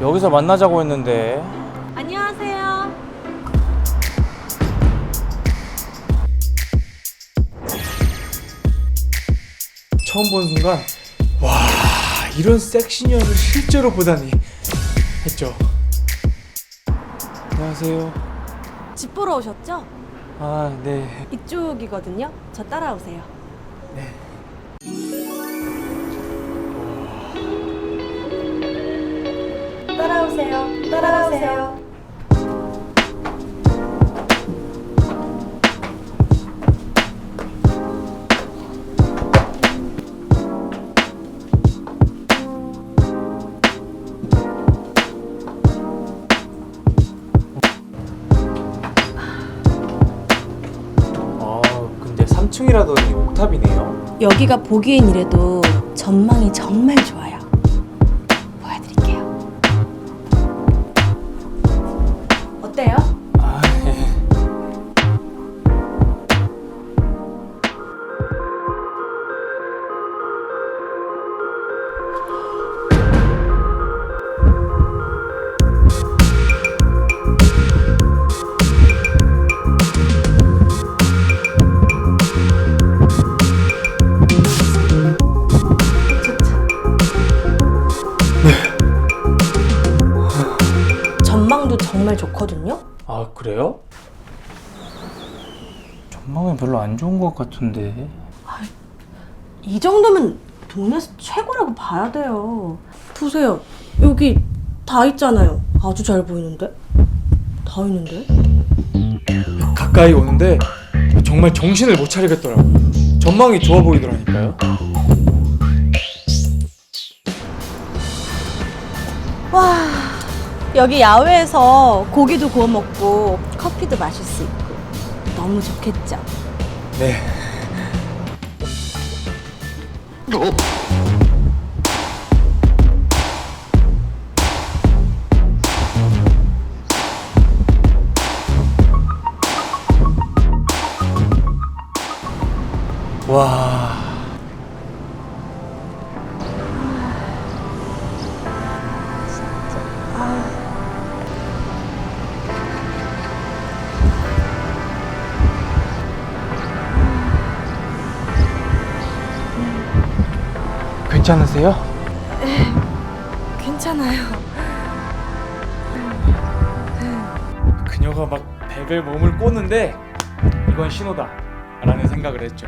여기서 만나자고 했는데 안녕하세요. 처음 본 순간 와 이런 섹시녀를 실제로 보다니 했죠. 안녕하세요. 집 보러 오셨죠? 아 네. 이쪽이거든요. 저 따라오세요. 네. 따라오세요. 따라오세요. 아 근데 3층이라더니 옥탑이네요. 여기가 보기엔 이래도 전망이 정말 좋아요. 전망도 정말 좋거든요. 아 그래요? 전망은 별로 안 좋은 것 같은데. 이 정도면 동네에서 최고라고 봐야 돼요. 보세요. 여기 다 있잖아요. 아주 잘 보이는데? 다 있는데? 가까이 오는데 정말 정신을 못 차리겠더라고요. 전망이 좋아 보이더라니까요. 와, 여기 야외에서 고기도 구워 먹고 커피도 마실 수 있고 너무 좋겠죠? 네. 와. 괜찮으세요? 괜찮아요. 그녀가 막 백을 몸을 꼬는데 이건 신호다 라는 생각을 했죠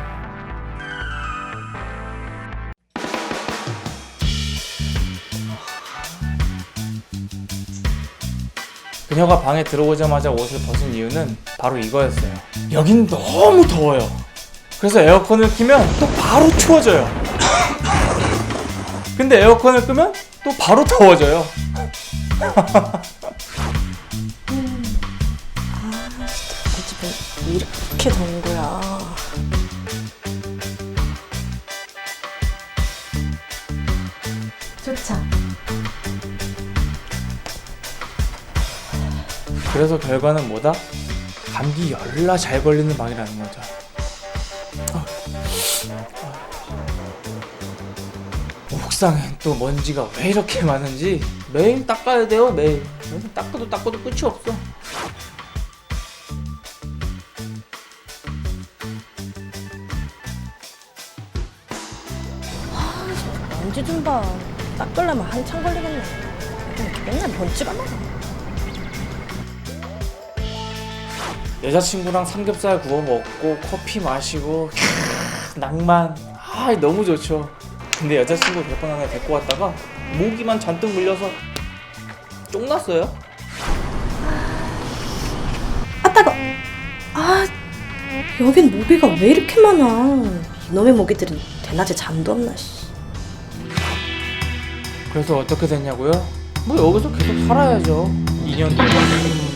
그녀가 방에 들어오자마자 옷을 벗은 이유는 바로 이거였어요 여긴 너무 더워요 그래서 에어컨을 키면 또 바로 추워져요 근데 에어컨을 끄면 또 바로 더워져요 이렇게 더운 거야. 좋죠. 그래서 결과는 뭐다? 감기 열나 잘 걸리는 방이라는 거죠. 아. 옥상엔 또 먼지가 왜 이렇게 많은지 매일 닦아야 돼요 매일. 매일 닦아도 닦아도 끝이 없어. 먼지 좀 봐. 닦으려면 한참 걸리겠네. 이렇게 맨날 먼지가 많아. 여자친구랑 삼겹살 구워 먹고 커피 마시고 캬, 낭만 아 너무 좋죠. 근데 여자친구 별건 하나 데리고 왔다가 모기만 잔뜩 물려서 쫑났어요. 아 따가. 아 여긴 모기가 왜 이렇게 많아? 이놈의 모기들은 대낮에 잠도 없나 씨. 그래서 어떻게 됐냐고요? 뭐 여기서 계속 살아야죠. 2년 동안.